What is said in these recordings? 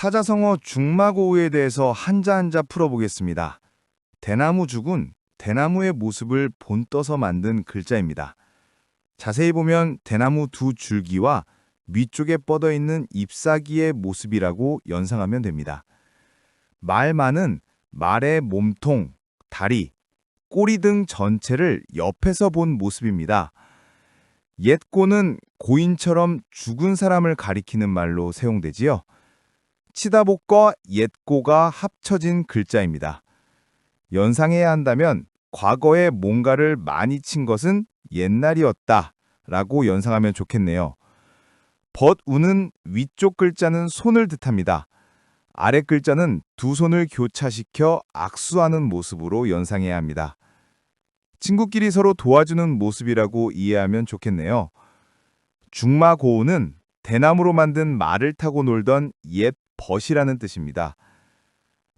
사자성어 중마고우에 대해서 한자 한자 풀어보겠습니다. 대나무 죽은 대나무의 모습을 본떠서 만든 글자입니다. 자세히 보면 대나무 두 줄기와 위쪽에 뻗어 있는 잎사귀의 모습이라고 연상하면 됩니다. 말만은 말의 몸통, 다리, 꼬리 등 전체를 옆에서 본 모습입니다. 옛고는 고인처럼 죽은 사람을 가리키는 말로 사용되지요. 치다복과 옛고가 합쳐진 글자입니다. 연상해야 한다면 과거에 뭔가를 많이 친 것은 옛날이었다 라고 연상하면 좋겠네요. 벗우는 위쪽 글자는 손을 뜻합니다. 아래 글자는 두 손을 교차시켜 악수하는 모습으로 연상해야 합니다. 친구끼리 서로 도와주는 모습이라고 이해하면 좋겠네요. 중마고우는 대나무로 만든 말을 타고 놀던 옛 벗이라는 뜻입니다.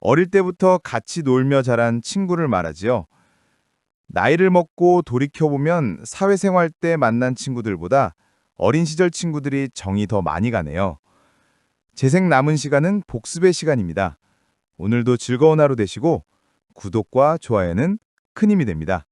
어릴 때부터 같이 놀며 자란 친구를 말하지요. 나이를 먹고 돌이켜보면 사회생활 때 만난 친구들보다 어린 시절 친구들이 정이 더 많이 가네요. 재생 남은 시간은 복습의 시간입니다. 오늘도 즐거운 하루 되시고 구독과 좋아요는 큰 힘이 됩니다.